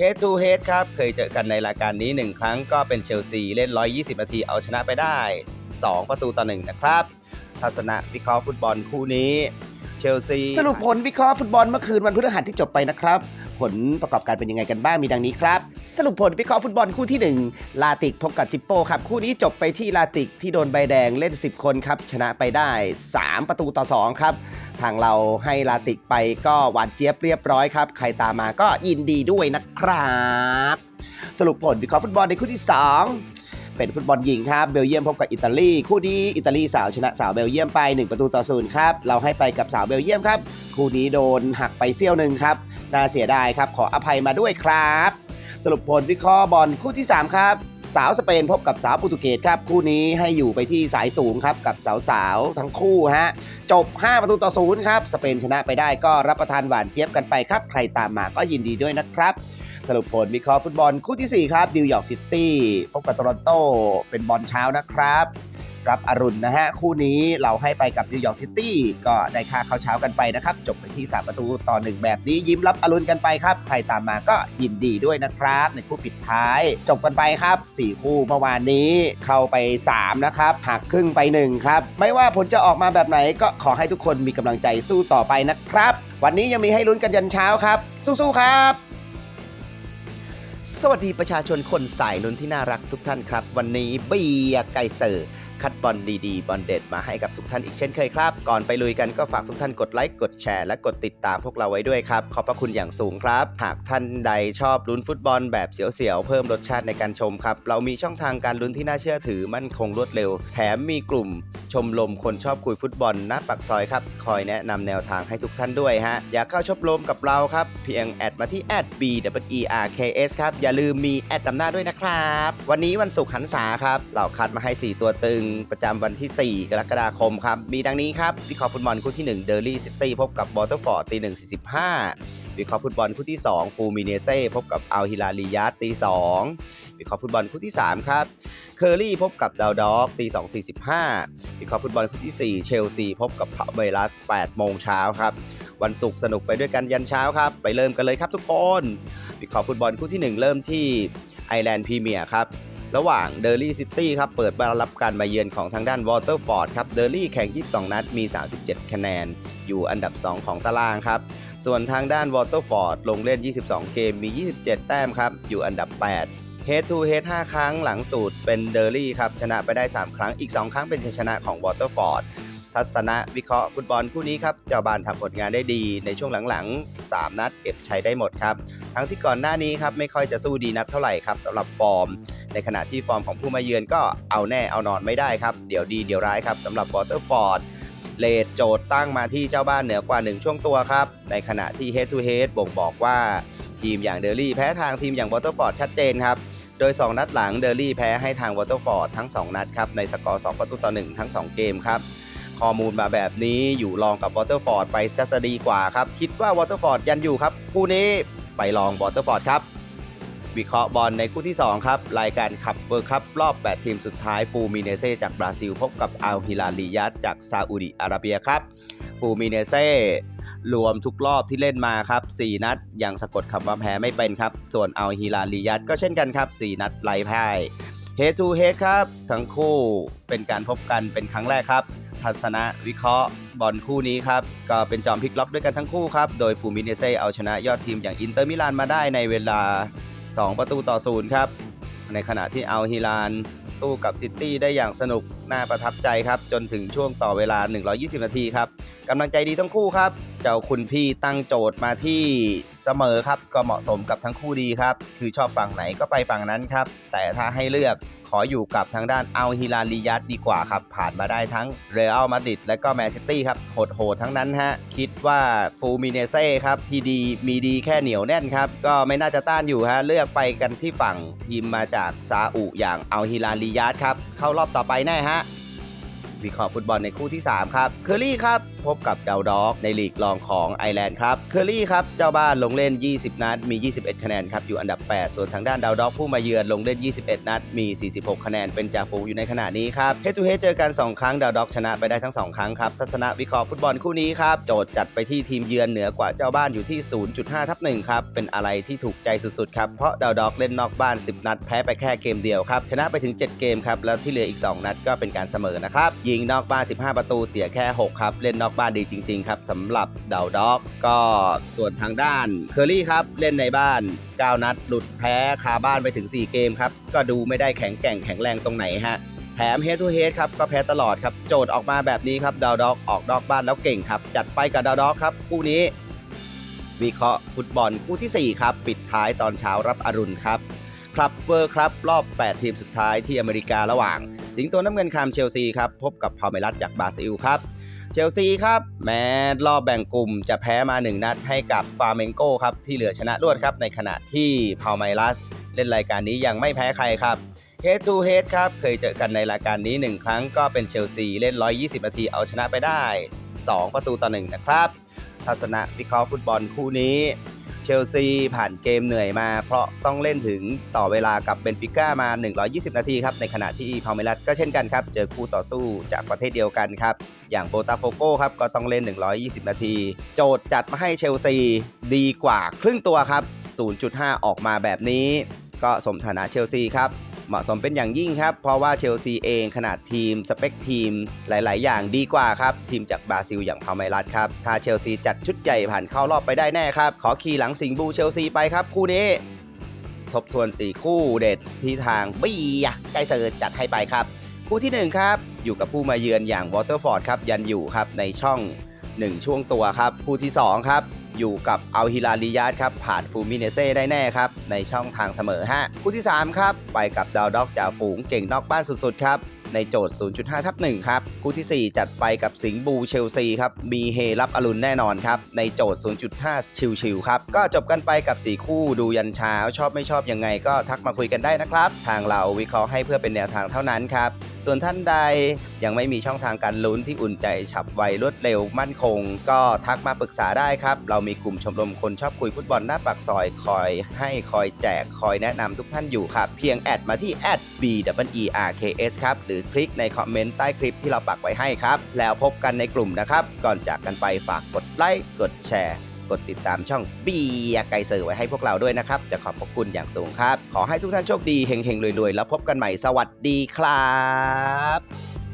Head to Head ครับ เคยเจอกันในรายการนี้ 1 ครั้งก็เป็นเชลซีเล่น 120 นาทีเอาชนะไปได้ 2 ประตูต่อ 1 นะครับ ทัศนะวิเคราะห์ฟุตบอลคู่นี้ เชลซี สรุปผลวิเคราะห์ฟุตบอลเมื่อคืนวันพฤหัสที่จบไปนะครับ ผลประกอบการเป็นยังไงกันบ้างมีดังนี้ครับ สรุปผลวิเคราะห์ฟุตบอลคู่ที่ 1 ลาติกพบกับจิปโป้ครับ คู่นี้จบไปที่ลาติกที่โดนใบแดงเล่น 10 คนครับ ชนะไปได้ 3 ประตูต่อ 2 ครับ ทางเราให้ลาติกไปก็หวานเจี๊ยบเรียบร้อยครับ ใครตามมาก็ยินดีด้วยนะครับ สรุปผลวิเคราะห์ฟุตบอลในคู่ที่ 2เป็นฟุตบอลหญิงครับ เบลเยียมพบกับอิตาลี คู่นี้อิตาลีสาวชนะสาวเบลเยียมไป 1 ประตูต่อศูนย์ครับ เราให้ไปกับสาวเบลเยียมครับ คู่นี้โดนหักไปเซี่ยวหนึ่งครับ น่าเสียดายครับ ขออภัยมาด้วยครับ สรุปผลวิเคราะห์บอลคู่ที่ 3 ครับ สาวสเปนพบกับสาวโปรตุเกสครับ คู่นี้ให้อยู่ไปที่สายสูงครับกับสาวๆทั้งคู่ฮะจบ 5 ประตูต่อศูนย์ครับสเปนชนะไปได้ก็รับประทานหวานเจี๊ยบกันไปครับ ใครตามมาก็ยินดีด้วยนะครับสรุปผลวิเคราะห์ฟุตบอลคู่ทีสี่4 ครับนิวยอร์กซิตี้พบกับโตรอนโตเป็นบอลเช้านะครับ รับอรุณนะฮะ คู่นี้เราให้ไปกับนิวยอร์กซิตี้ก็ได้ค่าเข้าเช้ากันไปนะครับ จบไปที่ 3 ประตูต่อ 1 แบบนี้ยิ้มรับอรุณกันไปครับ ใครตามมาก็ยินดีด้วยนะครับ ในคู่ปิดท้าย จบกันไปครับ 4 คู่เมื่อวานนี้เข้าไป 3 นะครับหักครึ่งไป 1 ครับ ไม่ว่าผลจะออกมาแบบไหนก็ขอให้ทุกคนมีกำลังใจสู้ต่อไปนะครับ วันนี้ยังมีให้ลุ้นกันยันเช้าครับ สู้ๆครับสวัสดีประชาชนคนสายลุ้นที่น่ารักทุกท่านครับ วันนี้เบียร์ไกเซอร์ คัดบอลดีๆ บอลเด็ดมาให้กับทุกท่านอีกเช่นเคยครับ ก่อนไปลุยกันก็ฝากทุกท่านกดไลค์กดแชร์และกดติดตามพวกเราไว้ด้วยครับ ขอบพระคุณอย่างสูงครับ หากท่านใดชอบลุ้นฟุตบอลแบบเสียวๆ เพิ่มรสชาติในการชมครับ เรามีช่องทางการลุ้นที่น่าเชื่อถือมั่นคงรวดเร็ว แถมมีกลุ่ม ชมรมคนชอบคุยฟุตบอลณปากซอยครับคอยแนะนำแนวทางให้ทุกท่านด้วยฮะอยากเข้าชมรมกับเราครับเพียงแอดมาที่แอด b w e r k s ครับอย่าลืมมีแอดนำหน้าด้วยนะครับวันนี้วันศุกร์หันษาครับเราคัดมาให้ 4 ตัวตึงประจำวันที่ 4 กรกฎาคมครับ มีดังนี้ครับ วิเคราะห์ฟุตบอลคู่ที่ 1 เดอร์ลี่ซิตี้พบกับบอเตอร์ฟอร์ดตี1 45วิเคราะห์ฟุตบอลคู่ที่ 2 ฟูมิเนเซ่พบกับอัลฮิลาลียัตตี2วิเคราะห์ฟุตบอลคู่ที่ 3 ครับ เคอรี่พบกับดาวด็อกตี2 45วิเคราะห์ฟุตบอลคู่ที่ 4 เชลซีพบกับพาเมลัส8โมงเช้าครับ วันศุกร์สนุกไปด้วยกันยันเช้าครับ ไปเริ่มกันเลยครับทุกคน วิเคราะห์ฟุตบอลคู่ที่ 1 เริ่มที่ไอแลนด์พรีเมียร์ครับ ระหว่างเดอร์ลี่ซิตี้ครับเปิดมารับการมาเยือนของทางด้านวอเตอร์ฟอร์ดครับเดอร์ลี่แข่ง 22 นัดมี 37 คะแนน อยู่อันดับ 2 ของตารางครับ ส่วนทางด้านวอเตอร์ฟอร์ดลงเล่น 22 เกมมี 27 แต้มครับ อยู่อันดับ 8 Head to Head 5 ครั้งหลังสูตรเป็นเดอร์ลี่ครับ ชนะไปได้ 3 ครั้งอีก 2 ครั้งเป็นชัยชนะของวอเตอร์ฟอร์ดทัศนะวิเคราะห์ฟุตบอลคู่นี้ครับ เจ้าบ้านทำผลงานได้ดีในช่วงหลังๆ 3 นัดเก็บชัยได้หมดครับ ทั้งที่ก่อนหน้านี้ครับไม่ค่อยจะสู้ดีนักเท่าไหร่ครับสำหรับฟอร์ม ในขณะที่ฟอร์มของผู้มาเยือนก็เอาแน่เอานอนไม่ได้ครับ เดี๋ยวดีเดี๋ยวร้ายครับสำหรับวอเตอร์ฟอร์ดเลดโจทย์ตั้งมาที่เจ้าบ้านเหนือกว่า 1 ช่วงตัวครับ ในขณะที่ Head to Head บ่งบอกว่าทีมอย่างเดอร์ลี่แพ้ทางทีมอย่างวอเตอร์ฟอร์ดชัดเจนครับ โดย 2 นัดหลังเดอร์ลี่แพ้ให้ทางวอเตอร์ฟอร์ดทั้ง 2 นัดครับในสกอร์ 2 ประตูต่อ 1 ทั้ง 2 เกมครับ ข้อมูลมาแบบนี้อยู่รองกับวอเตอร์ฟอร์ดไปจะดีกว่าครับ คิดว่าวอเตอร์ฟอร์ดยันอยู่ครับ คู่นี้ไปลองวอเตอร์ฟอร์ดครับ วิเคราะห์บอลในคู่ที่ 2 ครับ รายการขับเวิร์คัพรอบ 8 ทีมสุดท้ายฟูมิเนเซ่จากบราซิล พบกับอัลฮิลาลียัตจากซาอุดิอาระเบียครับฟูมิเนเซ่รวมทุกรอบที่เล่นมาครับ 4 นัดยังสะกดคำว่าแพ้ไม่เป็นครับ ส่วนอัลฮิลาลียัตก็เช่นกันครับ 4 นัดไร้พ่ายเฮทูเฮดครับ ทั้งคู่เป็นการพบกันเป็นครั้งแรกครับ ทัศนะวิเคราะห์บอลคู่นี้ครับ ก็เป็นจอมพลิกล็อกด้วยกันทั้งคู่ครับ โดยฟูมิเนเซ่เอาชนะยอดทีมอย่างอินเตอร์มิลานมาได้ในเวลา 2 ประตูต่อศูนย์ครับ ในขณะที่อัลฮิลานสู้กับซิตี้ได้อย่างสนุกน่าประทับใจครับ จนถึงช่วงต่อเวลา 120 นาทีครับกำลังใจดีทั้งคู่ครับ เจ้าคุณพี่ตั้งโจทย์มาที่ เสมอครับก็เหมาะสมกับทั้งคู่ดีครับ คือชอบฝั่งไหนก็ไปฝั่งนั้นครับ แต่ถ้าให้เลือกขออยู่กับทางด้านอัลฮิลาลียัตดีกว่าครับ ผ่านมาได้ทั้งเรอัลมาดริดและก็แมนซิตี้ครับโหดๆทั้งนั้นฮะ คิดว่าฟูมิเนเซ่ครับที่ดีมีดีแค่เหนียวแน่นครับ ก็ไม่น่าจะต้านอยู่ฮะ เลือกไปกันที่ฝั่งทีมมาจากซาอุอย่างอัลฮิลาลียัตครับ เข้ารอบต่อไปแน่ฮะวิเคราะห์ฟุตบอลในคู่ที่ 3 ครับเคอรี่ครับ พบกับดาวด็อกในลีกรองของไอร์แลนด์ครับเคอรี่ครับเจ้าบ้านลงเล่น 20 นัดมี 21 คะแนนครับอยู่อันดับ 8 ส่วนทางด้านดาวด็อกผู้มาเยือนลงเล่น 21 นัดมี 46 คะแนนเป็นจ่าฝูงอยู่ในขณะนี้ครับเฮดทูเฮดเจอกัน 2 ครั้งดาวด็อกชนะไปได้ทั้ง 2 ครั้งครับทัศนะวิเคราะห์ฟุตบอลคู่นี้ครับโจทย์จัดไปที่ทีมเยือนเหนือกว่าเจ้าบ้านอยู่ที่ 0.5ทับ1ครับเป็นอะไรที่ถูกใจสุดๆครับเพราะดาวด็อกเล่นนอกบ้าน 10 นัดแพ้ไปแค่เกมเดียวครับชนะไปถึง 7 เกมครับแล้วที่เหลืออีก 2 นัดก็เป็นการเสมอนะครับยิงนอกบ้าน 15 ประตูเสียแค่ 6 ครับ เล่นนอกบ้านดีจริง ๆ ครับสำหรับเดาด็อกก็ส่วนทางด้านเคอรี่ครับ เล่นในบ้าน 9 นัด หลุดแพ้คาบ้านไปถึง 4 เกมครับ ก็ดูไม่ได้แข็งแกร่งแข็งแรงตรงไหนฮะแถม head to h e a ครับก็แพ้ตลอดครับ โจทย์ออกมาแบบนี้ครับดาวด็อกออกนอกบ้านแล้วเก่งครับ จัดไปกับดาวด็อกครับ คู่นี้ วิเคราะห์ฟุตบอลคู่ทีสี่4 ครับ ปิดท้ายตอนเช้ารับอรุณครับครับเวอร์ครับ รอบ 8 ทีมสุดท้ายที่อเมริการะหว่าง สิงโตน้ำเงินคามเชลซีครับ พบกับพาเมรัสจากบราซิลครับ เชลซีครับ แม้รอบแบ่งกลุ่มจะแพ้มา 1 นัดให้กับฟาเมนโกครับ ที่เหลือชนะรวดครับ ในขณะที่พาวเมลัส เล่นรายการนี้ยังไม่แพ้ใครครับเฮดทูเฮดครับ เคยเจอกันในรายการนี้ 1 ครั้งก็เป็นเชลซีเล่น 120 นาทีเอาชนะไปได้ 2 ประตูต่อ 1 นะครับ ทัศนะวิเคราะห์ฟุตบอลคู่นี้ เชลซีผ่านเกมเหนื่อยมา เพราะต้องเล่นถึงต่อเวลากับเบนฟิก้ามา 120 นาทีครับ ในขณะที่พาเมรัสก็เช่นกันครับ เจอคู่ต่อสู้จากประเทศเดียวกันครับ อย่างโบตาโฟโกครับก็ต้องเล่น 120 นาที โจทย์จัดมาให้เชลซีดีกว่าครึ่งตัวครับ 0.5 ออกมาแบบนี้ ก็สมฐานะเชลซีครับเหมาะสมเป็นอย่างยิ่งครับ เพราะว่าเชลซีเองขนาดทีม สเปคทีม หลาย ๆ อย่างดีกว่าครับ ทีมจากบราซิลอย่างพาเมรัสครับ ถ้าเชลซีจัดชุดใหญ่ผ่านเข้ารอบไปได้แน่ครับ ขอขี่หลังสิงห์บูเชลซีไปครับ คู่นี้ ทบทวน 4 คู่เด็ดที่ทางบียไกเซอร์จัดให้ไปครับ คู่ทีหนึ่1 ครับ อยู่กับผู้มาเยือนอย่างวอเตอร์ฟอร์ดครับยันอยู่ครับในช่อง 1 ช่วงตัวครับ คู่ที่ 2 ครับ อยู่กับอัลฮิลาลียาดครับ ผ่านฟูมิเนเซ่ได้แน่ครับ ในช่องทางเสมอฮะคู่ที่ 3 ครับ ไปกับดาวด็อกจากฝูงเก่งนอกบ้านสุด ๆ ครับ ในโจทย์ 0.5 ทับ1ครับ คู่ทีสี่ 4 จัดไปกับสิงห์บูเชลซีครับ มีเฮรับอรุณแน่นอนครับ ในโจทย์ 0.5 ชิวๆครับ ก็จบกันไปกับ 4 คู่ดูยันเช้า ชอบไม่ชอบยังไงก็ทักมาคุยกันได้นะครับ ทางเราวิเคราะห์ให้เพื่อเป็นแนวทางเท่านั้นครับ ส่วนท่านใดยังไม่มีช่องทางการลุ้นที่อุ่นใจฉับไวรวดเร็วมั่นคง ก็ทักมาปรึกษาได้ครับ เรามีกลุ่มชมรมคนชอบคุยฟุตบอลหน้าปากซอยคอย ให้คอยแจกคอยแนะนำทุกท่านอยู่ครับ เพียงแอดมาที่ b w e r k s ครับหรือคลิกในคอมเมนต์ใต้คลิปที่เราปักไว้ให้ครับ แล้วพบกันในกลุ่มนะครับ ก่อนจากกันไปฝากกดไลค์กดแชร์กดติดตามช่องบียไกเซอร์ไว้ให้พวกเราด้วยนะครับ จะขอบพระคุณอย่างสูงครับ ขอให้ทุกท่านโชคดีเฮงๆรวยๆ แล้วพบกันใหม่สวัสดีครับ